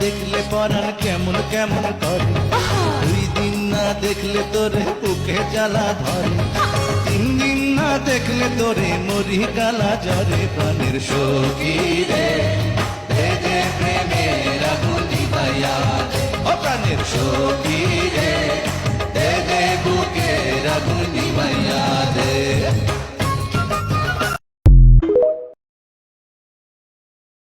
দেখলে পরাণ কেমন কেমন করে? দুই দিন না দেখলে তোরে বুকে জ্বালা ধরে। দেখলে তোরে মরি কালা জরে প্রাণের সখী রে। দে দে প্রেমের আগুন নিভাইয়া ও প্রাণের সখী